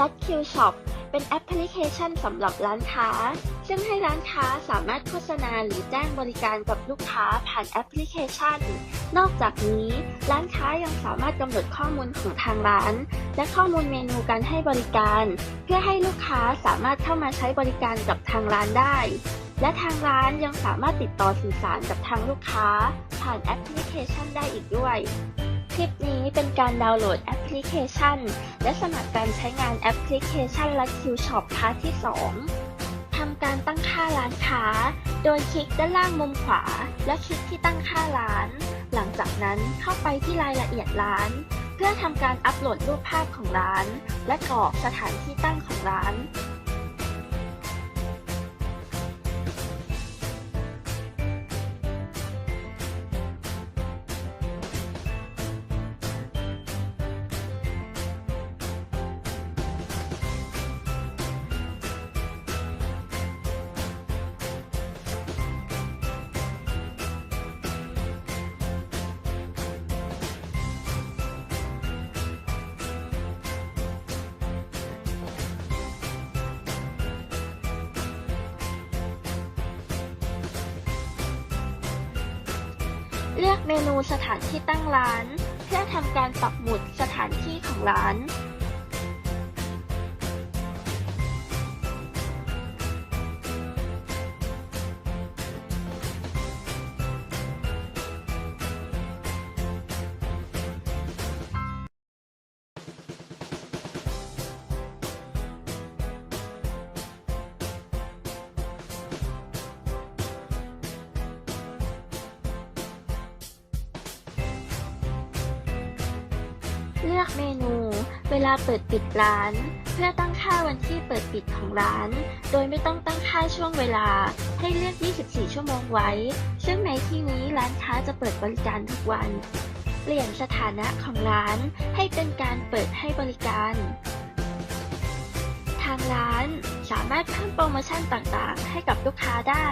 ลัดคิวช็อปเป็นแอปพลิเคชันสำหรับร้านค้า ซึ่งให้ร้านค้าสามารถโฆษณาหรือแจ้งบริการกับลูกค้าผ่านแอปพลิเคชัน นอกจากนี้ ร้านค้ายังสามารถกำหนดข้อมูลของทางร้าน และข้อมูลเมนูการให้บริการ เพื่อให้ลูกค้าสามารถเข้ามาใช้บริการกับทางร้านได้ และทางร้านยังสามารถติดต่อสื่อสารกับทางลูกค้า ผ่านแอปพลิเคชันได้อีกด้วย ลิปนี้เป็นการดาวน์โหลดแอปพลิเคชัน และสมัครการใช้งานแอปพลิเคชันลัดคิวช็อปพาร์ทที่ 2 ทำการตั้งค่าร้านค้า โดยคลิกด้านล่างมุมขวา และคลิกที่ตั้งค่าร้าน หลังจากนั้นเข้าไปที่รายละเอียดร้าน เพื่อทำการอัปโหลดรูปภาพของร้าน และกรอกสถานที่ตั้งของร้าน เลือกเมนูสถานที่ตั้งร้าน เพื่อทำการปักหมุดสถานที่ของร้าน เลือกเมนู เวลาเปิดปิดร้าน เพื่อตั้งค่าวันที่เปิดปิดของร้าน โดยไม่ต้องตั้งค่าช่วงเวลา ให้เลือก 24 ชั่วโมงไว้ ซึ่งในที่นี้ร้านค้าจะเปิดบริการทุกวัน เปลี่ยนสถานะของร้านให้เป็นการเปิดให้บริการ ทางร้านสามารถเพิ่มโปรโมชั่นต่างๆ ให้กับลูกค้าได้